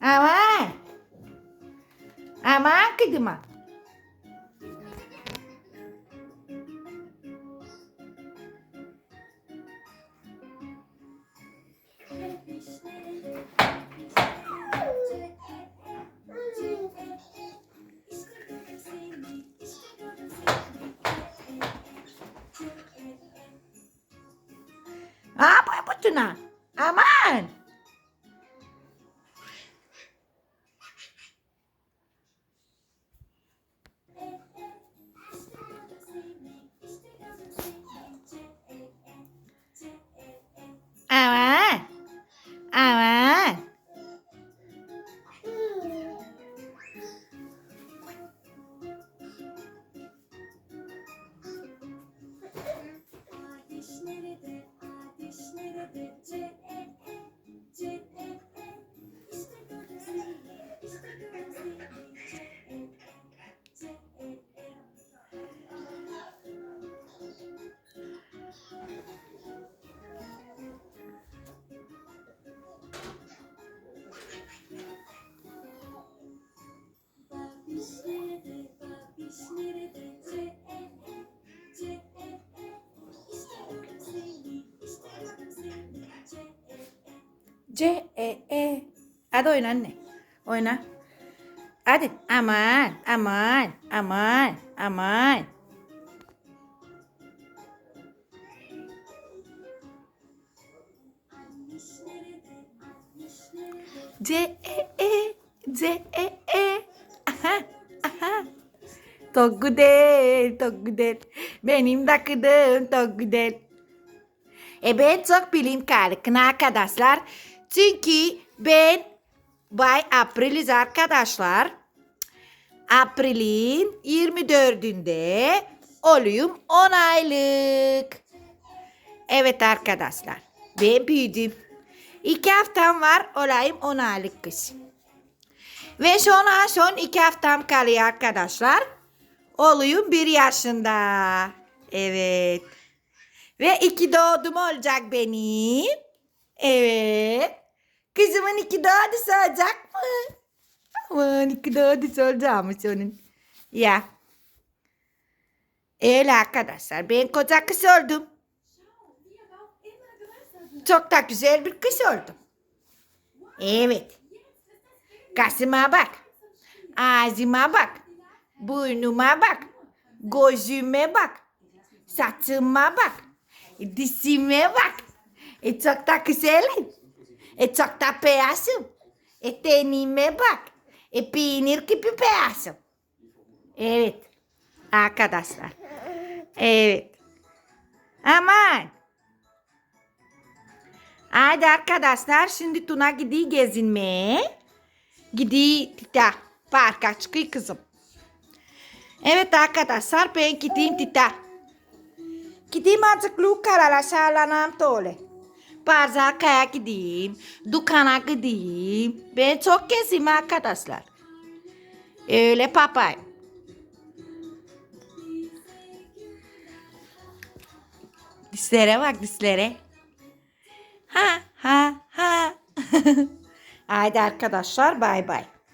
Aman. Aman kızıma. Apa yang putuna? Aman. Aman. C E E. Hadi oyna anne. Oyna. Hadi. Aman. Aman. Aman. Aman. C E E. C E E. Aha. Aha. Çok güzel. Çok güzel. Benim de kızım çok güzel. E ben çok bilim karıkın arkadaşlar. Çünkü ben Bay Apriliz arkadaşlar. April'in 24'ünde olayım 10 aylık. Evet arkadaşlar. Ben büyüdüm. İki haftam var olayım 10 aylık kız. Ve sonra son iki haftam kalıyor arkadaşlar. Olayım bir yaşında. Evet. Ve iki doğdum olacak benim. Evet. Kızımın iki doğdusu olacak mı? Aman iki doğdusu olacakmış onun. Ya. Öyle arkadaşlar. Ben koca kız oldum. Çok da güzel bir kız oldum. Evet. Kasıma bak. Ağzıma bak. Burnuma bak. Gözüme bak. Saçıma bak. Dişime bak. E çok da güzelim. E çok da beyazım. E tenime bak. E peynir gibi beyazım. Evet. Arkadaşlar. Evet. Aman. Hadi arkadaşlar şimdi Tuna gidiyor gezinmeye. Gidiyor tita. Parka çıkıyor kızım. Evet arkadaşlar ben gideyim tita. Gideyim azıcık yukarılara sağlanam tole. Parzakaya gideyim. Dükkana gideyim. Ben çok gezeyim arkadaşlar. Öyle papay. Dişlere bak dişlere. Ha ha ha. Haydi arkadaşlar bay bay.